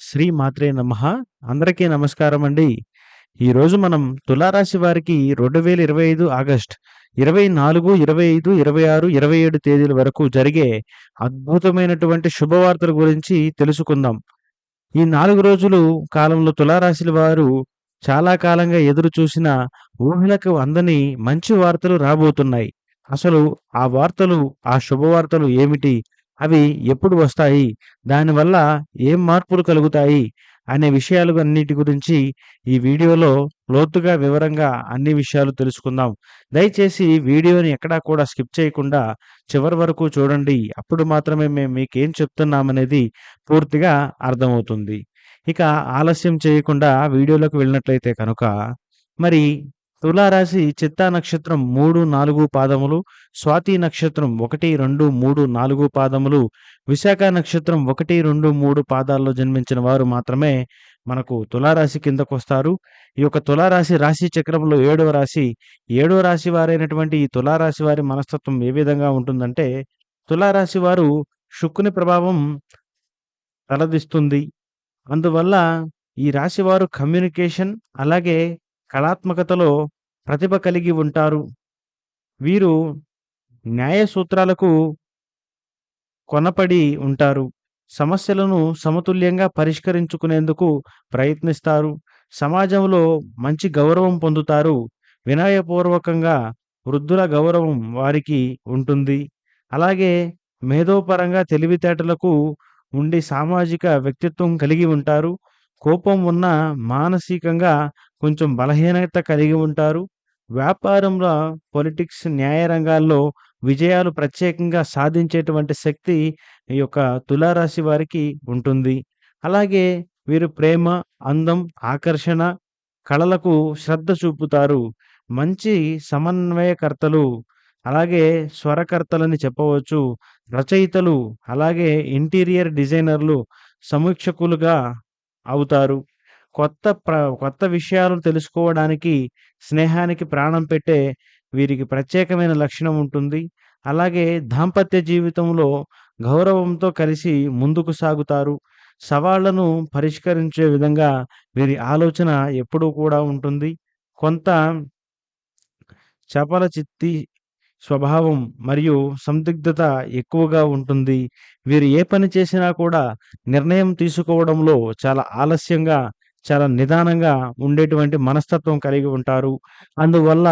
శ్రీ మాత్రే నమ. అందరికీ నమస్కారం అండి. ఈరోజు మనం తులారాశి వారికి రెండు వేల ఇరవై ఐదు ఆగస్ట్ ఇరవై నాలుగు ఇరవై ఐదు ఇరవై ఆరు ఇరవై ఏడు తేదీల వరకు జరిగే అద్భుతమైనటువంటి శుభవార్తల గురించి తెలుసుకుందాం. ఈ నాలుగు రోజులు కాలంలో తులారాశి వారు చాలా కాలంగా ఎదురు చూసిన ఊహలకు అందని మంచి వార్తలు రాబోతున్నాయి. అసలు ఆ వార్తలు ఆ శుభవార్తలు ఏమిటి? అవి ఎప్పుడు వస్తాయి? దానివల్ల ఏం మార్పులు కలుగుతాయి? అనే విషయాలు అన్నిటి గురించి ఈ వీడియోలో లోతుగా వివరంగా అన్ని విషయాలు తెలుసుకుందాం. దయచేసి వీడియోని ఎక్కడా కూడా స్కిప్ చేయకుండా చివరి వరకు చూడండి. అప్పుడు మాత్రమే మేము మీకేం చెప్తున్నామనేది పూర్తిగా అర్థమవుతుంది. ఇక ఆలస్యం చేయకుండా వీడియోలోకి వెళ్ళినట్లయితే కనుక మరి తులారాశి చిత్తా నక్షత్రం మూడు నాలుగు పాదములు స్వాతి నక్షత్రం ఒకటి రెండు మూడు నాలుగు పాదములు విశాఖ నక్షత్రం ఒకటి రెండు మూడు పాదాల్లో జన్మించిన వారు మాత్రమే మనకు తులారాశి కిందకు వస్తారు. ఈ యొక్క తులారాశి రాశి చక్రంలో ఏడవ రాశి ఏడవ రాశి వారైనటువంటి ఈ తులారాశి వారి మనస్తత్వం ఏ విధంగా ఉంటుందంటే తులారాశి వారు శుక్కుని ప్రభావం తలదిస్తుంది. అందువల్ల ఈ రాశి వారు కమ్యూనికేషన్ అలాగే కళాత్మకతలో ప్రతిభ కలిగి ఉంటారు. వీరు న్యాయ సూత్రాలకు కొనపడి ఉంటారు. సమస్యలను సమతుల్యంగా పరిష్కరించుకునేందుకు ప్రయత్నిస్తారు. సమాజంలో మంచి గౌరవం పొందుతారు. వినయపూర్వకంగా వృద్ధుల గౌరవం వారికి ఉంటుంది. అలాగే మేధోపరంగా తెలివితేటలకు ఉండి సామాజిక వ్యక్తిత్వం కలిగి ఉంటారు. కోపం ఉన్న మానసికంగా కొంచెం బలహీనత కలిగి ఉంటారు. వ్యాపారంలో పొలిటిక్స్ న్యాయ రంగాల్లో విజయాలు ప్రత్యేకంగా సాధించేటువంటి శక్తి ఈ యొక్క తులారాశి వారికి ఉంటుంది. అలాగే వీరు ప్రేమ అందం ఆకర్షణ కళలకు శ్రద్ధ చూపుతారు. మంచి సమన్వయకర్తలు అలాగే స్వరకర్తలని చెప్పవచ్చు. రచయితలు అలాగే ఇంటీరియర్ డిజైనర్లు సమీక్షకులుగా అవుతారు. కొత్త ప్ర కొత్త విషయాలు తెలుసుకోవడానికి స్నేహానికి ప్రాణం పెట్టే వీరికి ప్రత్యేకమైన లక్షణం ఉంటుంది. అలాగే దాంపత్య జీవితంలో గౌరవంతో కలిసి ముందుకు సాగుతారు. సవాళ్ళను పరిష్కరించే విధంగా వీరి ఆలోచన ఎప్పుడూ కూడా ఉంటుంది. కొంత చపల చిత్తి స్వభావం మరియు సందిగ్ధత ఎక్కువగా ఉంటుంది. వీరు ఏ పని చేసినా కూడా నిర్ణయం తీసుకోవడంలో చాలా ఆలస్యంగా చాలా నిదానంగా ఉండేటువంటి మనస్తత్వం కలిగి ఉంటారు. అందువల్ల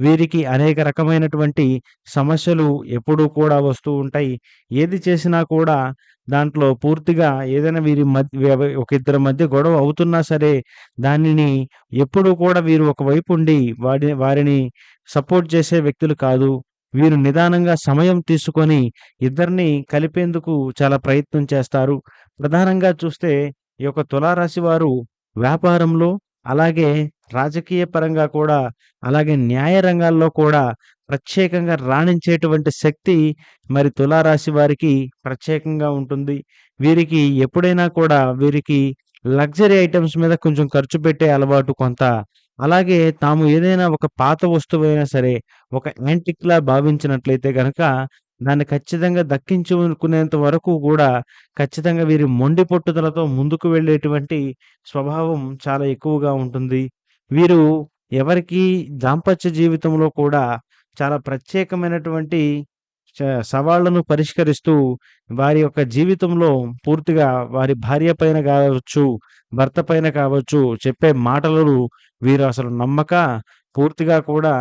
వీరికి అనేక రకమైనటువంటి సమస్యలు ఎప్పుడూ కూడా వస్తూ ఉంటాయి. ఏది చేసినా కూడా దాంట్లో పూర్తిగా ఏదైనా వీరి మధ్య ఒక ఇద్దరి మధ్య గొడవ అవుతున్నా సరే దానిని ఎప్పుడూ కూడా వీరు ఒకవైపు ఉండి వాడి వారిని సపోర్ట్ చేసే వ్యక్తులు కాదు. వీరు నిదానంగా సమయం తీసుకొని ఇద్దరిని కలిపేందుకు చాలా ప్రయత్నం చేస్తారు. ప్రధానంగా చూస్తే ఈ యొక్క తులారాశి వారు వ్యాపారంలో అలాగే రాజకీయ పరంగా కూడా అలాగే న్యాయ రంగాల్లో కూడా ప్రత్యేకంగా రాణించేటువంటి శక్తి మరి తులారాశి వారికి ప్రత్యేకంగా ఉంటుంది. వీరికి ఎప్పుడైనా కూడా వీరికి లగ్జరీ ఐటమ్స్ మీద కొంచెం ఖర్చు పెట్టే అలవాటు కొంత. అలాగే తాము ఏదైనా ఒక పాత వస్తువైనా సరే ఒక యాంటిక్లా భావించినట్లయితే గనక దాన్ని ఖచ్చితంగా దక్కించుకునేంత వరకు కూడా ఖచ్చితంగా వీరి మొండి పట్టుదలతో ముందుకు వెళ్ళేటువంటి స్వభావం చాలా ఎక్కువగా ఉంటుంది. వీరు ఎవరికి దాంపత్య జీవితంలో కూడా చాలా ప్రత్యేకమైనటువంటి సవాళ్ళను పరిష్కరిస్తూ వారి యొక్క జీవితంలో పూర్తిగా వారి భార్య పైన కావచ్చు భర్త పైన కావచ్చు చెప్పే మాటలను వీరు అసలు నమ్మక పూర్తిగా కూడా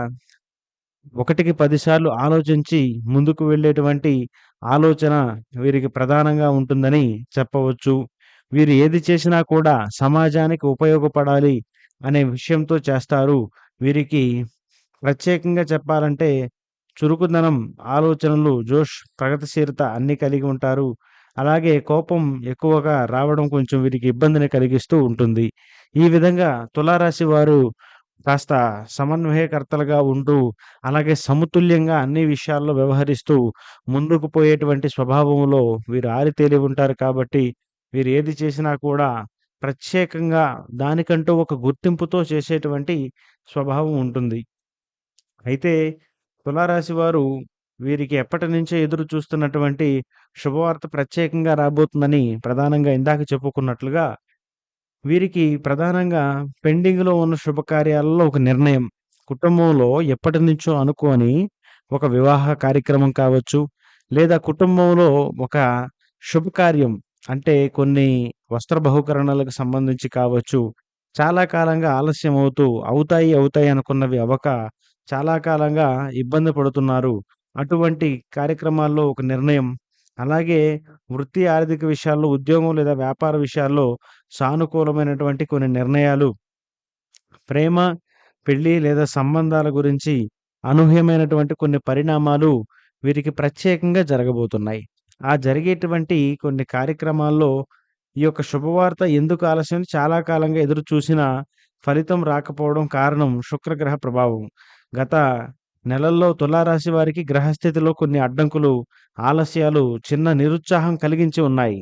ఒకటికి పదిసార్లు ఆలోచించి ముందుకు వెళ్ళేటువంటి ఆలోచన వీరికి ప్రధానంగా ఉంటుందని చెప్పవచ్చు. వీరు ఏది చేసినా కూడా సమాజానికి ఉపయోగపడాలి అనే విషయంతో చేస్తారు. వీరికి ప్రత్యేకంగా చెప్పాలంటే చురుకుదనం ఆలోచనలు జోష్ ప్రగతిశీలత అన్ని కలిగి ఉంటారు. అలాగే కోపం ఎక్కువగా రావడం కొంచెం వీరికి ఇబ్బందిని కలిగిస్తూ ఉంటుంది. ఈ విధంగా తులారాశి వారు కాస్త సమన్వయకర్తలుగా ఉంటూ అలాగే సమతుల్యంగా అన్ని విషయాల్లో వ్యవహరిస్తూ ముందుకు పోయేటువంటి స్వభావంలో వీరు ఆరితేలి ఉంటారు కాబట్టి వీరు ఏది చేసినా కూడా ప్రత్యేకంగా దానికంటూ ఒక గుర్తింపుతో చేసేటువంటి స్వభావం ఉంటుంది. అయితే తులారాశి వారు వీరికి ఎప్పటి నుంచే ఎదురు చూస్తున్నటువంటి శుభవార్త ప్రత్యేకంగా రాబోతుందని ప్రధానంగా ఇందాక చెప్పుకున్నట్లుగా వీరికి ప్రధానంగా పెండింగ్‌లో ఉన్న శుభకార్యాలలో ఒక నిర్ణయం. కుటుంబంలో ఎప్పటి నుంచో అనుకోని ఒక వివాహ కార్యక్రమం కావచ్చు, లేదా కుటుంబంలో ఒక శుభకార్యం అంటే కొన్ని వస్త్ర బహుకరణలకు సంబంధించి కావచ్చు. చాలా కాలంగా ఆలస్యం అవుతూ అవుతాయి, అవుతాయి అనుకున్నవి అవ్వక చాలా కాలంగా ఇబ్బంది పడుతున్నారు. అటువంటి కార్యక్రమాల్లో ఒక నిర్ణయం. అలాగే వృత్తి, ఆర్థిక విషయాల్లో ఉద్యోగం లేదా వ్యాపార విషయాల్లో సానుకూలమైనటువంటి కొన్ని నిర్ణయాలు. ప్రేమ, పెళ్ళి లేదా సంబంధాల గురించి అనూహ్యమైనటువంటి కొన్ని పరిణామాలు వీరికి ప్రత్యేకంగా జరగబోతున్నాయి. ఆ జరిగేటువంటి కొన్ని కార్యక్రమాల్లో ఈ యొక్క శుభవార్త ఎందుకు ఆలస్యం చాలా కాలంగా ఎదురు చూసిన ఫలితం రాకపోవడం కారణం శుక్రగ్రహ ప్రభావం. గత నెలల్లో తులారాశి వారికి గ్రహస్థితిలో కొన్ని అడ్డంకులు, ఆలస్యాలు చిన్న నిరుత్సాహం కలిగించి ఉన్నాయి.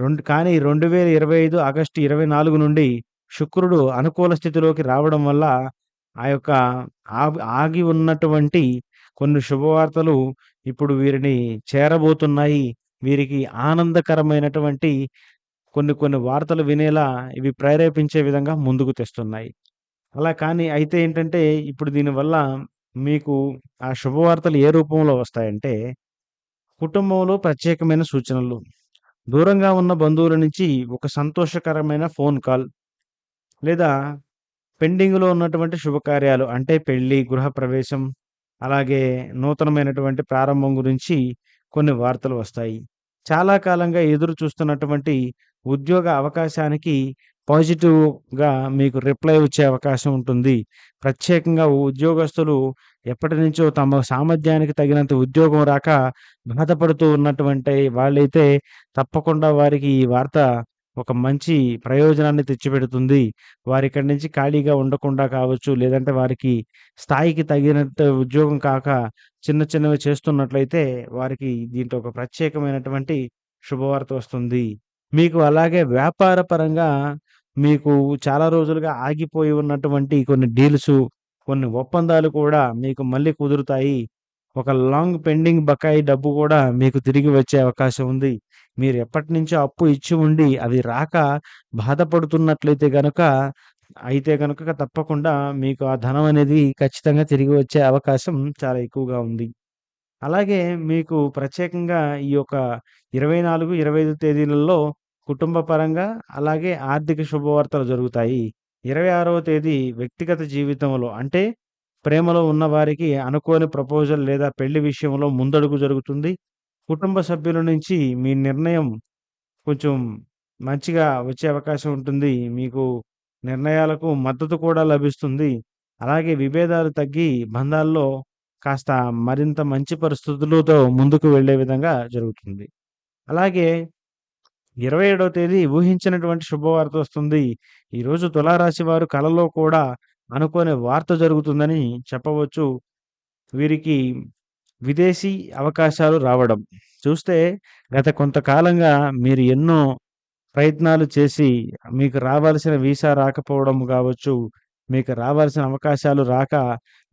రెండు కానీ 2025 ఆగస్టు 24 నుండి శుక్రుడు అనుకూల స్థితిలోకి రావడం వల్ల ఆ యొక్క ఆగి ఉన్నటువంటి కొన్ని శుభవార్తలు ఇప్పుడు వీరిని చేరబోతున్నాయి. వీరికి ఆనందకరమైనటువంటి కొన్ని కొన్ని వార్తలు వినేలా ఇవి ప్రేరేపించే విధంగా ముందుకు తెస్తున్నాయి. అలా కానీ అయితే ఏంటంటే ఇప్పుడు దీనివల్ల మీకు ఆ శుభవార్తలు ఏ రూపంలో వస్తాయంటే కుటుంబంలో ప్రత్యేకమైన సూచనలు. దూరంగా ఉన్న బంధువుల నుంచి ఒక సంతోషకరమైన ఫోన్ కాల్. లేదా పెండింగ్‌లో ఉన్నటువంటి శుభకార్యాలు అంటే పెళ్ళి, గృహప్రవేశం, అలాగే నూతనమైనటువంటి ప్రారంభం గురించి కొన్ని వార్తలు వస్తాయి. చాలా కాలంగా ఎదురు చూస్తున్నటువంటి ఉద్యోగ అవకాశానికి పాజిటివ్‌గా మీకు రిప్లై వచ్చే అవకాశం ఉంటుంది. ప్రత్యేకంగా ఉద్యోగస్తులు ఎప్పటి నుంచో తమ సామర్థ్యానికి తగినంత ఉద్యోగం రాక బాధపడుతూ ఉన్నటువంటి వాళ్ళైతే తప్పకుండా వారికి ఈ వార్త ఒక మంచి ప్రయోజనాన్ని తెచ్చిపెడుతుంది. వారిక్కడి నుంచి ఖాళీగా ఉండకుండా కావచ్చు, లేదంటే వారికి స్థాయికి తగినట్టు ఉద్యోగం కాక చిన్న చిన్నవి చేస్తున్నట్లయితే వారికి దీంట్లో ఒక ప్రత్యేకమైనటువంటి శుభవార్త వస్తుంది. మీకు అలాగే వ్యాపార పరంగా మీకు చాలా రోజులుగా ఆగిపోయి ఉన్నటువంటి కొన్ని డీల్స్ కొన్ని ఒప్పందాలు కూడా మీకు మళ్ళీ కుదురుతాయి. ఒక లాంగ్ పెండింగ్ బకాయి డబ్బు కూడా మీకు తిరిగి వచ్చే అవకాశం ఉంది. మీరు ఎప్పటినుంచో అప్పు ఇచ్చి ఉండి అవి రాక బాధపడుతున్నట్లయితే గనుక అయితే గనుక తప్పకుండా మీకు ఆ ధనం అనేది ఖచ్చితంగా తిరిగి వచ్చే అవకాశం చాలా ఎక్కువగా ఉంది. అలాగే మీకు ప్రత్యేకంగా ఈ యొక్క 24, 25 తేదీలలో కుటుంబ పరంగా అలాగే ఆర్థిక శుభవార్తలు జరుగుతాయి. 26వ తేదీ వ్యక్తిగత జీవితంలో అంటే ప్రేమలో ఉన్నవారికి అనుకోని ప్రపోజల్ లేదా పెళ్ళి విషయంలో ముందడుగు జరుగుతుంది. కుటుంబ సభ్యుల నుంచి మీ నిర్ణయం కొంచెం మంచిగా వచ్చే అవకాశం ఉంటుంది. మీకు నిర్ణయాలకు మద్దతు కూడా లభిస్తుంది. అలాగే విభేదాలు తగ్గి బంధాల్లో కాస్త మరింత మంచి పరిస్థితులతో ముందుకు వెళ్ళే విధంగా జరుగుతుంది. అలాగే 27వ తేదీ ఊహించినటువంటి శుభవార్త వస్తుంది. ఈరోజు తులారాశి వారు కలలో కూడా అనుకోని వార్త జరుగుతుందని చెప్పవచ్చు. వీరికి విదేశీ అవకాశాలు రావడం. చూస్తే గత కొంతకాలంగా మీరు ఎన్నో ప్రయత్నాలు చేసి మీకు రావాల్సిన వీసా రాకపోవడం కావచ్చు మీకు రావాల్సిన అవకాశాలు రాక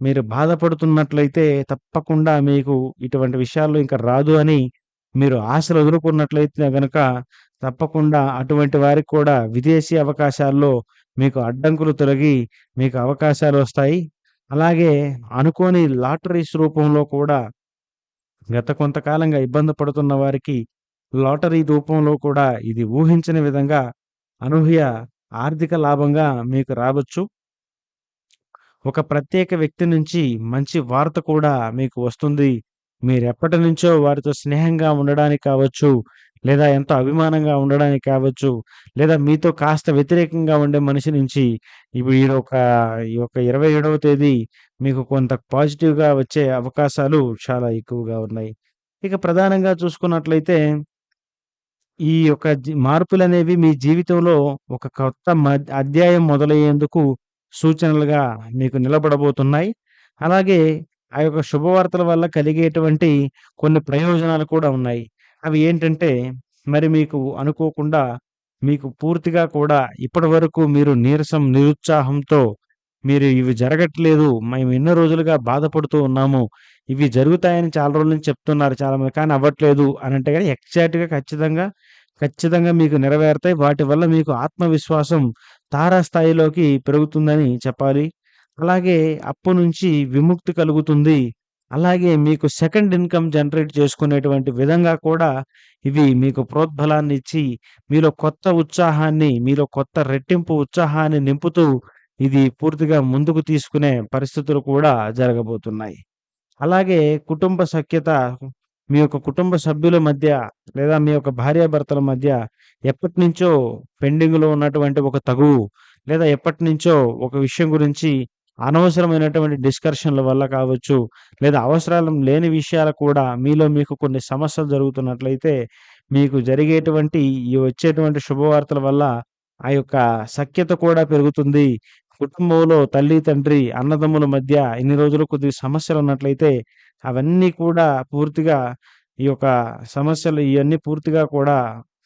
మీరు బాధపడుతున్నట్లయితే తప్పకుండా మీకు ఇటువంటి విషయాల్లో ఇంకా రాదు అని మీరు ఆశలు వదులుకున్నట్లయితే కనుక తప్పకుండా అటువంటి వారికి కూడా విదేశీ అవకాశాల్లో మీకు అడ్డంకులు తొలగి మీకు అవకాశాలు వస్తాయి. అలాగే అనుకోని లాటరీస్ రూపంలో కూడా గత కొంతకాలంగా ఇబ్బంది పడుతున్న వారికి లాటరీ రూపంలో కూడా ఇది ఊహించని విధంగా అనూహ్య ఆర్థిక లాభంగా మీకు రావచ్చు. ఒక ప్రత్యేక వ్యక్తి నుంచి మంచి వార్త కూడా మీకు వస్తుంది. మీరెప్పటి నుంచో వారితో స్నేహంగా ఉండడానికి కావచ్చు, లేదా ఎంతో అభిమానంగా ఉండడానికి కావచ్చు, లేదా మీతో కాస్త వ్యతిరేకంగా ఉండే మనిషి నుంచి ఇప్పుడు ఒక ఈ యొక్క 27వ తేదీ మీకు కొంత పాజిటివ్‌గా వచ్చే అవకాశాలు చాలా ఎక్కువగా ఉన్నాయి. ఇక ప్రధానంగా చూసుకున్నట్లయితే ఈ యొక్క మార్పులు అనేవి మీ జీవితంలో ఒక కొత్త అధ్యాయం మొదలయ్యేందుకు సూచనలుగా మీకు నిలబడబోతున్నాయి. అలాగే ఆ యొక్క శుభవార్తల వల్ల కలిగేటువంటి కొన్ని ప్రయోజనాలు కూడా ఉన్నాయి. అవి ఏంటంటే మరి మీకు అనుకోకుండా మీకు పూర్తిగా కూడా ఇప్పటివరకు మీరు నీరసం, నిరుత్సాహంతో మీరు ఇవి జరగట్లేదు. మేము ఎన్నో రోజులుగా బాధపడుతూ ఉన్నాము. ఇవి జరుగుతాయని చాలా రోజుల నుంచి చెప్తున్నారు చాలామంది. కానీ అవ్వట్లేదు అని అంటే కానీ ఎగ్జాక్ట్‌గా ఖచ్చితంగా ఖచ్చితంగా మీకు నెరవేరుతాయి. వాటి వల్ల మీకు ఆత్మవిశ్వాసం తారాస్థాయిలోకి పెరుగుతుందని చెప్పాలి. అలాగే అప్పు నుంచి విముక్తి కలుగుతుంది. అలాగే మీకు సెకండ్ ఇన్‌కమ్ జనరేట్ చేసుకునేటువంటి విధంగా కూడా ఇవి మీకు ప్రోద్బలాన్ని ఇచ్చి, మీలో కొత్త ఉత్సాహాన్ని, మీలో కొత్త రెట్టింపు ఉత్సాహాన్ని నింపుతూ ఇది పూర్తిగా ముందుకు తీసుకునే పరిస్థితులు కూడా జరగబోతున్నాయి. అలాగే కుటుంబ సఖ్యత మీ యొక్క కుటుంబ సభ్యుల మధ్య లేదా మీ యొక్క భార్యాభర్తల మధ్య ఎప్పటినుంచో పెండింగ్‌లో ఉన్నటువంటి ఒక తగువు లేదా ఎప్పటినుంచో ఒక విషయం గురించి అనవసరమైనటువంటి డిస్కషన్‌ల వల్ల కావచ్చు, లేదా అవసరాలు లేని విషయాలు కూడా మీలో మీకు కొన్ని సమస్యలు జరుగుతున్నట్లయితే, మీకు జరిగేటువంటి ఈ వచ్చేటువంటి శుభవార్తల వల్ల ఆ యొక్క సఖ్యత కూడా పెరుగుతుంది. కుటుంబంలో తల్లి, తండ్రి, అన్నదమ్ముల మధ్య ఇన్ని రోజులు కొద్దిగా సమస్యలున్నట్లయితే అవన్నీ కూడా పూర్తిగా ఈ యొక్క సమస్యలు ఇవన్నీ పూర్తిగా కూడా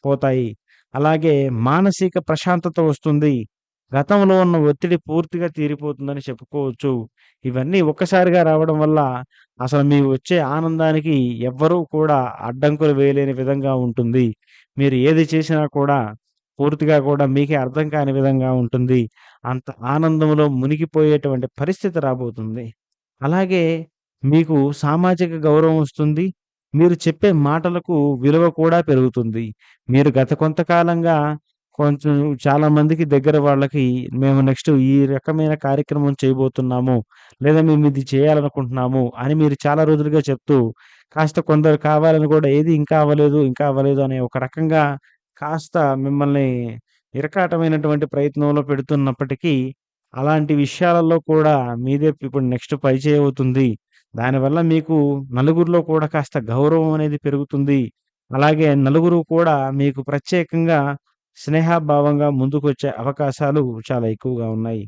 పోతాయి. అలాగే మానసిక ప్రశాంతత వస్తుంది. గతంలో ఉన్న ఒత్తిడి పూర్తిగా తీరిపోతుందని చెప్పుకోవచ్చు. ఇవన్నీ ఒక్కసారిగా రావడం వల్ల అసలు మీ వచ్చే ఆనందానికి ఎవ్వరూ కూడా అడ్డంకులు వేయలేని విధంగా ఉంటుంది. మీరు ఏది చేసినా కూడా పూర్తిగా కూడా మీకే అర్థం కాని విధంగా ఉంటుంది. అంత ఆనందంలో మునిగిపోయేటువంటి పరిస్థితి రాబోతుంది. అలాగే మీకు సామాజిక గౌరవం వస్తుంది. మీరు చెప్పే మాటలకు విలువ కూడా పెరుగుతుంది. మీరు గత కొంతకాలంగా కొంచెం చాలా మందికి దగ్గర వాళ్ళకి మేము నెక్స్ట్ ఈ రకమైన కార్యక్రమం చేయబోతున్నాము. లేదా మేము ఇది చేయాలనుకుంటున్నాము అని మీరు చాలా రోజులుగా చెప్తూ, కాస్త కొందరు కావాలని కూడా ఏది ఇంకా అవ్వలేదు, ఇంకా అవ్వలేదు అనే ఒక రకంగా కాస్త మిమ్మల్ని ఇరకాటమైనటువంటి ప్రయత్నంలో పెడుతున్నప్పటికీ, అలాంటి విషయాలలో కూడా మీదే ఇప్పుడు నెక్స్ట్ పరిచయం అవుతుంది. దానివల్ల మీకు నలుగురిలో కూడా కాస్త గౌరవం అనేది పెరుగుతుంది. అలాగే నలుగురు కూడా మీకు ప్రత్యేకంగా స్నేహభావంగా ముందుకొచ్చే అవకాశాలు చాలా ఎక్కువగా ఉన్నాయి.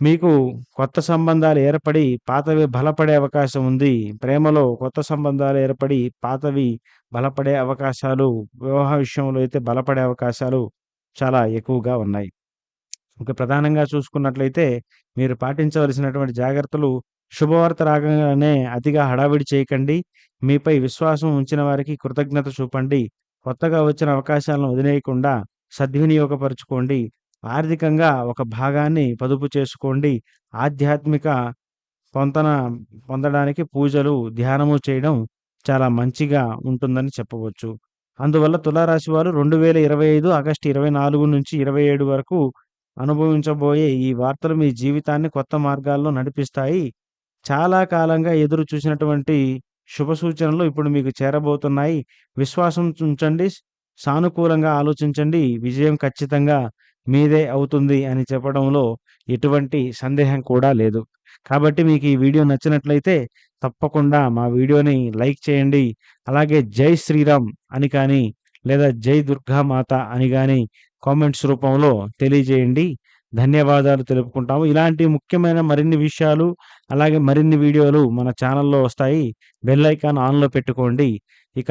మీకు కొత్త సంబంధాలు ఏర్పడి పాతవి బలపడే అవకాశం ఉంది. ప్రేమలో కొత్త సంబంధాలు ఏర్పడి పాతవి బలపడే అవకాశాలు, వివాహ విషయంలో అయితే బలపడే అవకాశాలు చాలా ఎక్కువగా ఉన్నాయి. ఇక ప్రధానంగా చూసుకున్నట్లయితే మీరు పాటించవలసినటువంటి జాగ్రత్తలు శుభవార్త రాగానే అతిగా హడావిడి చేయకండి. మీపై విశ్వాసం ఉంచిన వారికి కృతజ్ఞత చూపండి. కొత్తగా వచ్చిన అవకాశాలను వదిలేయకుండా సద్వినియోగపరుచుకోండి. ఆర్థికంగా ఒక భాగాన్ని పొదుపు చేసుకోండి. ఆధ్యాత్మిక పొంతన పొందడానికి పూజలు, ధ్యానము చేయడం చాలా మంచిగా ఉంటుందని చెప్పవచ్చు. అందువల్ల తులారాశి వారు 2025 ఆగస్టు 24 నుంచి 27 వరకు అనుభవించబోయే ఈ వార్తలు మీ జీవితాన్ని కొత్త మార్గాల్లో నడిపిస్తాయి. చాలా కాలంగా ఎదురు చూసినటువంటి శుభ సూచనలు ఇప్పుడు మీకు చేరబోతున్నాయి. విశ్వాసం ఉంచండి. సానుకూలంగా ఆలోచించండి. విజయం ఖచ్చితంగా మీదే అవుతుంది అని చెప్పడంలో ఎటువంటి సందేహం కూడా లేదు. కాబట్టి మీకు ఈ వీడియో నచ్చినట్లయితే తప్పకుండా మా వీడియోని లైక్ చేయండి. అలాగే జై శ్రీరామ్ అని కానీ, లేదా జై దుర్గామాత అని కానీ కామెంట్స్ రూపంలో తెలియజేయండి. ధన్యవాదాలు తెలుపుకుంటాము. ఇలాంటి ముఖ్యమైన మరిన్ని విషయాలు, అలాగే మరిన్ని వీడియోలు మన ఛానల్లో వస్తాయి. బెల్ ఐకాన్ ఆన్‌లో పెట్టుకోండి. ఇక